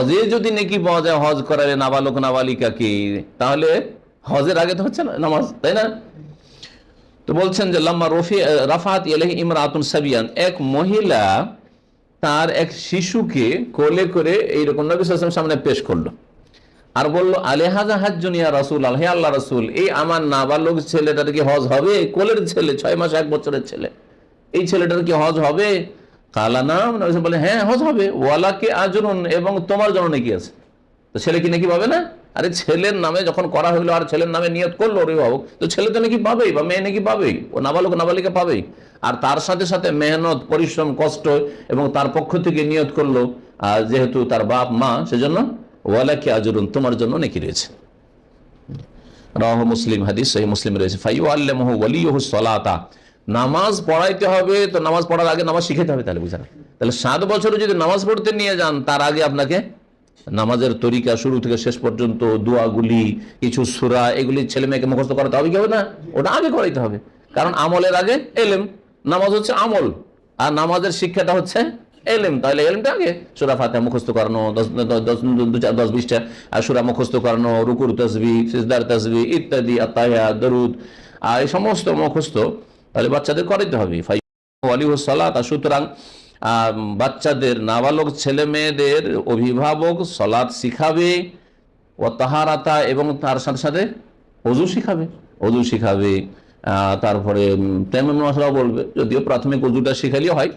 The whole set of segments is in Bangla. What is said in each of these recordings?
হজে যদি নেকি পাওয়া যায়, হজ করালে নাবালক নাবালিকাকে তাহলে হজের আগে তো হচ্ছে না, নামাজ, তাই না? তো বলছেন যে, লাম্মা রফি রাফাত ইলাহি ইমরাতুন সাবিয়ান, এক মহিলা তার এক শিশুকে কোলে করে এইরকম নবী ওয়াসাল্লাম সামনে পেশ করল। আর বলল আলেহাজা হাজুনিয়া রাসুল আলহে আল্লাহ রাসুল, এই আমার নাবালক ছেলেটার কি হজ হবে? কোলের ছেলে, ছয় মাস, এক বছরের ছেলে। এই ছেলেটার কি হজ হবে? কালা নাম বলে হ্যাঁ হজ হবে। ওয়ালাকে আজরুন এবং তোমার জন্য নাকি আছে। তো ছেলে কি নাকি পাবে না? আরে ছেলের নামে যখন করা হইল আর ছেলের নামে নিয়ত করল অভিভাবক, তো ছেলে তো নাকি পাবেই বা মেয়ে নাকি পাবেই। ও নাবালক, নাবালিকা পাবেই। আর তার সাথে সাথে মেহনত, পরিশ্রম, কষ্ট এবং তার পক্ষ থেকে নিয়ত করল, আর যেহেতু তার বাপ, মা, সেজন্য ওয়ালাকে আজরুন, তোমার জন্য নাকি রয়েছে। রাহ মুসলিম হাদিস সহি মুসলিম রয়েছে ফাইউ আল্লাহ ওয়ালিহু সলাতা। নামাজ পড়াইতে হবে, তো নামাজ পড়ার আগে নামাজ শিখাতে হবে তাহলে বুঝান তাহলে সাত বছরে যদি নামাজ পড়তে নিয়ে যান, তার আগে আপনাকে নামাজের তরিকা শুরু থেকে শেষ পর্যন্ত, দোয়াগুলি, কিছু সুরা, এগুলি ছেলে মেয়েকে মুখস্থ করাতে হবে কি হবে না? ওটা আগে করাইতে হবে। কারণ আমলের আগে এলেম, নামাজ হচ্ছে আমল, আর নামাজের শিক্ষাটা হচ্ছে এলেম। তাহলে এলেমটা আগে, সুরা ফাতে মুখস্থ করানো, দশ বিশটা, আর সুরা মুখস্থ করানো, রুকুর তসবি সিজদার তসবি ইত্যাদি আত্মায়া দরুদ, আর এই সমস্ত মুখস্থ তাহলে বাচ্চাদের করাইতে হবে। সুতরাং বাচ্চাদের নাবালক ছেলে মেয়েদের অভিভাবক সলাদ শিখাবে ও তাহারাতা, এবং তার সাথে সাথে অজু শিখাবে। অজু শিখাবে তারপরে তেমন মশলা বলবে। যদিও প্রাথমিক অজুটা শিখালেও হয়,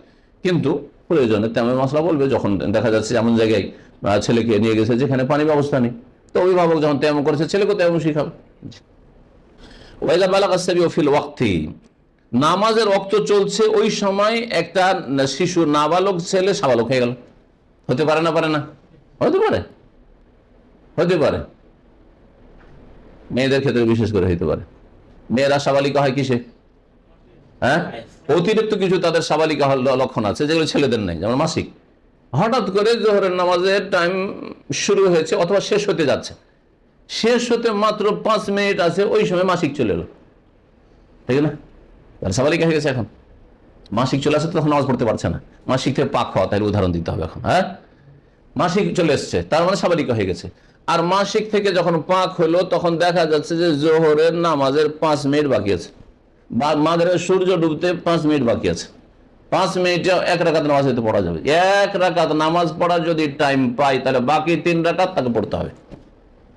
কিন্তু প্রয়োজনে তেমন মশলা বলবে। যখন দেখা যাচ্ছে এমন জায়গায় ছেলেকে নিয়ে গেছে যেখানে পানি ব্যবস্থা নেই, তো অভিভাবক যখন তেমন করেছে ছেলেকে তেমন শিখাবে। ওয়াইদা বালাকাসবি ওফিল ওয়াক্তি নামাজের রক্ত চলছে, ওই সময় একটা শিশু নাবালক ছেলে সাবালক হয়ে গেল। হতে পারে না পারে না? হতে পারে। হতে পারে। মেয়েদের ক্ষেত্রে বিশেষ করে হইতে পারে। মেয়েরা সাবালিকা হয় কিসে? হ্যাঁ? অতিরিক্ত কিছু তাদের সাবালিকা লক্ষণ আছে, যেগুলো ছেলেদের নেই, যেমন মাসিক। হঠাৎ করে জোহরের নামাজের টাইম শুরু হয়েছে অথবা শেষ হতে যাচ্ছে। শেষ হতে মাত্র পাঁচ মিনিট আছে, ওই সময় মাসিক চলে এলো। ঠিক না তাহলে সাবালিকা হয়ে গেছে এখন। মাসিক চলে আসে তখন নামাজ পড়তে পারছে না। মাসিক থেকে পাক হওয়া, তাহলে উদাহরণ দিতে হবে এখন হ্যাঁ? মাসিক চলে এসছে, তার মানে সাবালিকা হয়ে গেছে। আর মাসিক থেকে যখন পাক হলো, তখন দেখা যাচ্ছে যে জোহরের নামাজের পাঁচ মিনিট বাকি আছে। বা মাগরের সূর্য ডুবতে পাঁচ মিনিট বাকি আছে। পাঁচ মিনিটে এক রাকাত নামাজ হয়তো পড়া যাবে। এক রাকাত নামাজ পড়ার যদি টাইম পাই, তাহলে বাকি তিন রাকাত তাকে পড়তে হবে।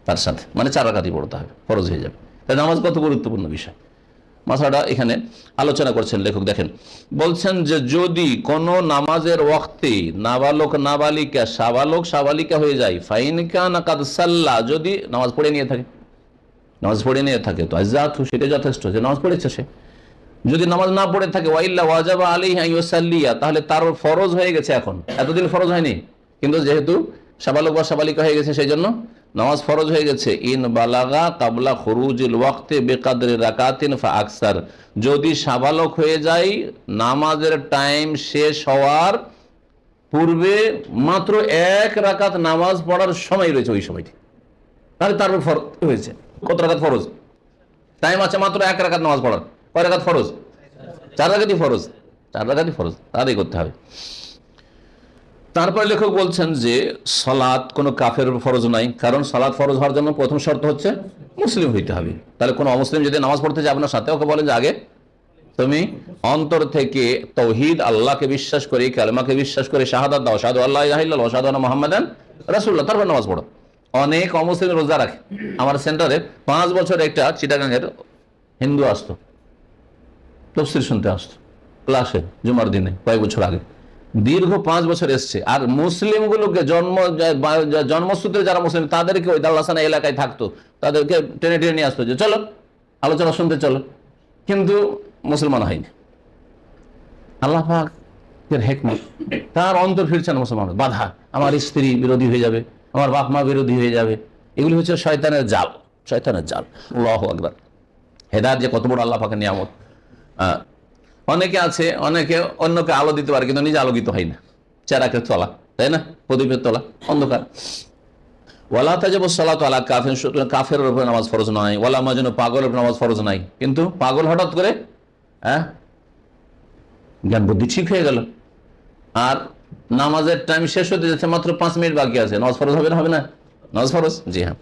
তার সাথে মানে চার রাকাতই পড়তে হবে, ফরজ হয়ে যাবে। তাই নামাজ কত গুরুত্বপূর্ণ বিষয়? মাসাটা এখানে আলোচনা করছেন লেখক, দেখেন। বলছেন যে যদি কোনো নামাজের ওয়াক্তে নাবালক, নাবালিকা, সাবালক, সাবালিকা হয়ে যায় ফাইনকা নাকাদ সাল্লা, যদি নামাজ পড়ে নিয়ে থাকে। নামাজ পড়ে নিয়ে থাকে তো আজাতু সেটা যথেষ্ট যে নামাজ পড়েছে সে। যদি নামাজ না পড়ে থাকে ওয়াইল্লা ওয়াজাবা আলী সাল্লিয়া তাহলে তার ফরজ হয়ে গেছে এখন। এতদিন ফরজ হয়নি। কিন্তু যেহেতু সাবালক বা সাবালিকা হয়ে গেছে সেই জন্য? নামাজ ফরজ হয়ে গেছে। ইন বালাগা কাবলা খরুজিল ওয়াক্তে বেকাদের রাকাতিন আকসার। যদি সাবালক হয়ে যায়, নামাজের টাইম শেষ হওয়ার পূর্বে মাত্র এক রাকাত নামাজ পড়ার সময় রয়েছে ওই সময়টি। তাহলে তারপর ফরজ হয়েছে। কত রাকাত ফরজ? টাইম আছে মাত্র এক রাকাত নামাজ পড়ার। কয় রাকাত ফরজ? চার রাকাতই ফরজ। চার রাকাতই ফরজ। তাদের করতে হবে। তারপর লেখক বলছেন যে সলাৎ কোনো কাফের ফরজ নাই, কারণ সলাৎ ফরজ হওয়ার জন্য প্রথম শর্ত হচ্ছে মুসলিম হইতে হবে। তাহলে কোনো অমুসলিম যদি নামাজ পড়তে যায় আপনার সাথে, ওকে বলেন যে আগে তুমি অন্তর থেকে তৌহিদ আল্লাহকে বিশ্বাস করে, কালেমাকে বিশ্বাস করে, শাহাদাত দাও সাধু আল্লাহ সাধু মোহাম্মদান রাসুল্লাহ তারপর নামাজ পড়ো। অনেক অমুসলিম রোজা রাখে। আমার সেন্টারে পাঁচ বছর একটা চিটাগাঙের হিন্দু আসতো, তফসির শুনতে আসতো, ক্লাসে, জুমার দিনে, কয়েক বছর আগে। দীর্ঘ পাঁচ বছর এসছে। আর মুসলিমগুলোকে জন্ম, জন্মসূত্রে যারা মুসলিম, তাদেরকে ওই দাল্লাসানা এলাকায় থাকতো। তাদেরকে টেনে টেনে নিয়ে আসতো যে, চলো, আলোচনা শুনতে চলো। কিন্তু মুসলমান হয়নি। আল্লাহ পাকের হেকমত, তার অন্তর ফিরছে না মুসলমান। বাধা, আমার স্ত্রী বিরোধী হয়ে যাবে, আমার বাপ মা বিরোধী হয়ে যাবে। এগুলি হচ্ছে শয়তানের জাল শয়তানের জাল। আল্লাহ আকবার। হেদায়ত যে কত বড় আল্লাহ পাকের নিয়ামত। অনেকে আছে, অনেকে অন্যকে আলো দিতে পারে, কিন্তু নিজে আলোকিত হয় না। চেরাকে তোলা, তাই না? প্রদীপের তোলা, অন্ধকার। ওয়ালা তাজব সালাত আলা কাফের কাফের উপরে নামাজ ফরজ নয়, ওয়ালা মাজন্য পাগলের উপর নামাজ ফরজ নাই। কিন্তু পাগল হঠাৎ করে হ্যাঁ? জ্ঞান বুদ্ধি ঠিক হয়ে গেল। আর নামাজের টাইম শেষ হতে যাচ্ছে মাত্র পাঁচ মিনিট বাকি আছে। নজ ফরজ হবে না হবে না? নজ ফরজ? জি হ্যাঁ।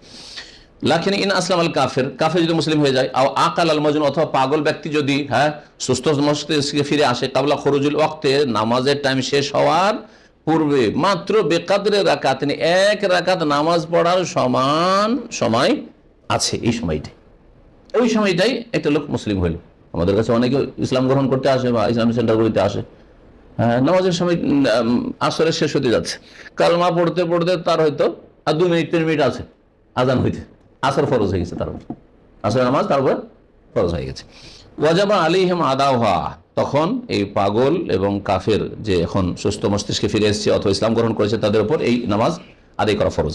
লাখিন ইন আসলাম আল কাফের কাফের যদি মুসলিম হয়ে যায় আও আকাল আল মজুন অথবা পাগল ব্যক্তি যদি হ্যাঁ সুস্থ মস্তিষ্কে ফিরে আসে কাবলা খরুজুল ওয়াক্তে নামাজের টাইম শেষ হওয়ার পূর্বে মাত্র বেকাদরে রাকাত এক রাকাত নামাজ পড়ার সমান সময় আছে এই সময়টাই ওই সময়টাই একটা লোক মুসলিম হইল। আমাদের কাছে অনেকে ইসলাম গ্রহণ করতে আসে বা ইসলাম সেন্টারগুলিতে আসে। হ্যাঁ নামাজের সময় উম, আসরের শেষ হতে যাচ্ছে। কালমা পড়তে পড়তে তার হয়তো আর দু মিনিট তিন মিনিট আছে আজান হইতে। আসর ফরজ হয়ে গেছে তার উপর। আসর নামাজ তার উপর ফরজ হয়ে গেছে। ওয়াজাবা আলিহিম আদা হওয়া তখন এই পাগল এবং কাফের যে এখন সুস্থ মস্তিষ্কে ফিরে এসছে অথবা ইসলাম গ্রহণ করেছে, তাদের উপর এই নামাজ আদায় করা ফরজ।